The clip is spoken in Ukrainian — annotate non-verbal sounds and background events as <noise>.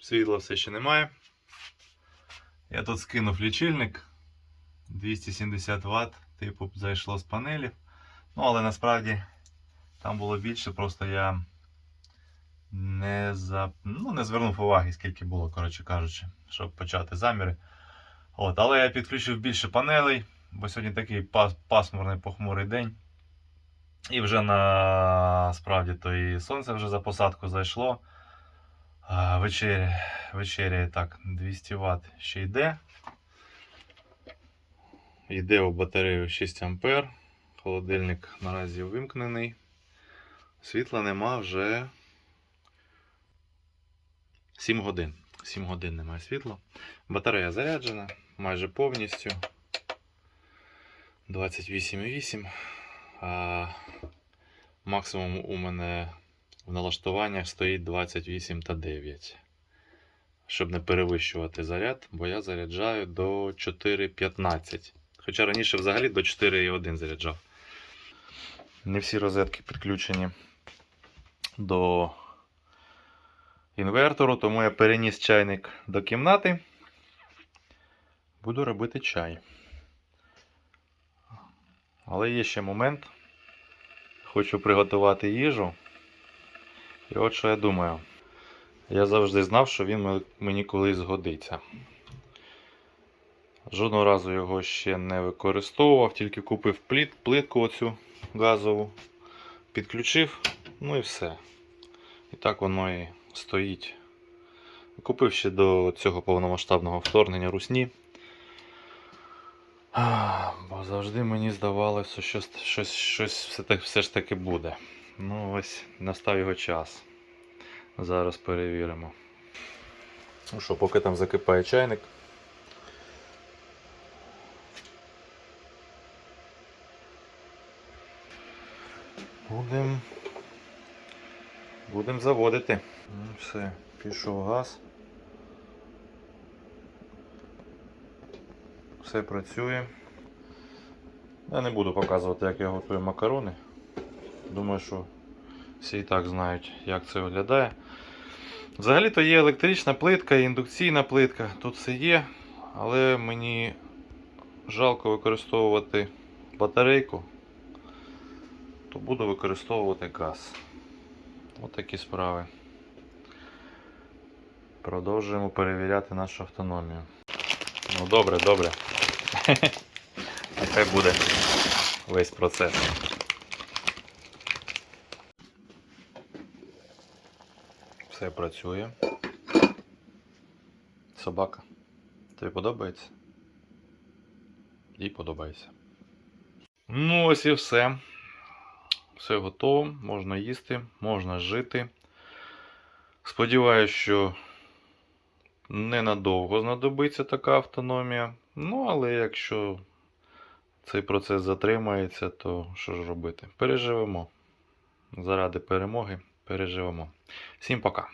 Світла все ще немає. Я тут скинув лічильник 270 Вт, типу, зайшло з панелів. Ну, але насправді там було більше, просто я не, за... ну, не звернув уваги, скільки було, коротше кажучи, щоб почати заміри. От, але я підключив більше панелей, бо сьогодні такий пас- пасмурний похмурий день. І вже насправді то і сонце вже за посадку зайшло. А, вечері, вечері так, 200 Вт ще йде. Йде у батарею 6 А. Холодильник наразі вимкнений. Світла нема вже 7 годин. 7 годин немає світла. Батарея заряджена майже повністю. 28,8. А максимум у мене в налаштуваннях стоїть 28 та 9. Щоб не перевищувати заряд, бо я заряджаю до 4,15. Хоча раніше взагалі до 4,1 заряджав. Не всі розетки підключені до інвертору, тому я переніс чайник до кімнати. Буду робити чай. Але є ще момент. Хочу приготувати їжу. І от що я думаю. Я завжди знав, що він мені колись згодиться. Жодного разу його ще не використовував, тільки купив плит, плитку оцю газову, підключив, ну і все. І так воно і стоїть. Купив ще до цього повномасштабного вторгнення русні. Бо завжди мені здавалося, що щось, щось все, так, все ж таки буде. Ну, ось настав його час. Зараз перевіримо. Ну що, поки там закипає чайник. Будем. Будем заводити. Ну, все, пішов газ. Все працює. Я не буду показувати, як я готую макарони. Думаю, що всі і так знають, як це виглядає. Взагалі-то є електрична плитка і індукційна плитка. Тут все є, але мені жалко використовувати батарейку, то буду використовувати газ. От такі справи. Продовжуємо перевіряти нашу автономію. Ну добре, добре. <laughs> Нехай буде весь процес. Все працює. Собака. Тобі подобається? Їй подобається. Ну, ось і все. Все готово, можна їсти, можна жити. Сподіваюсь, що ненадовго знадобиться така автономія. Ну, але якщо цей процес затримається, то що ж робити? Переживемо. Заради перемоги переживемо. Всім пока.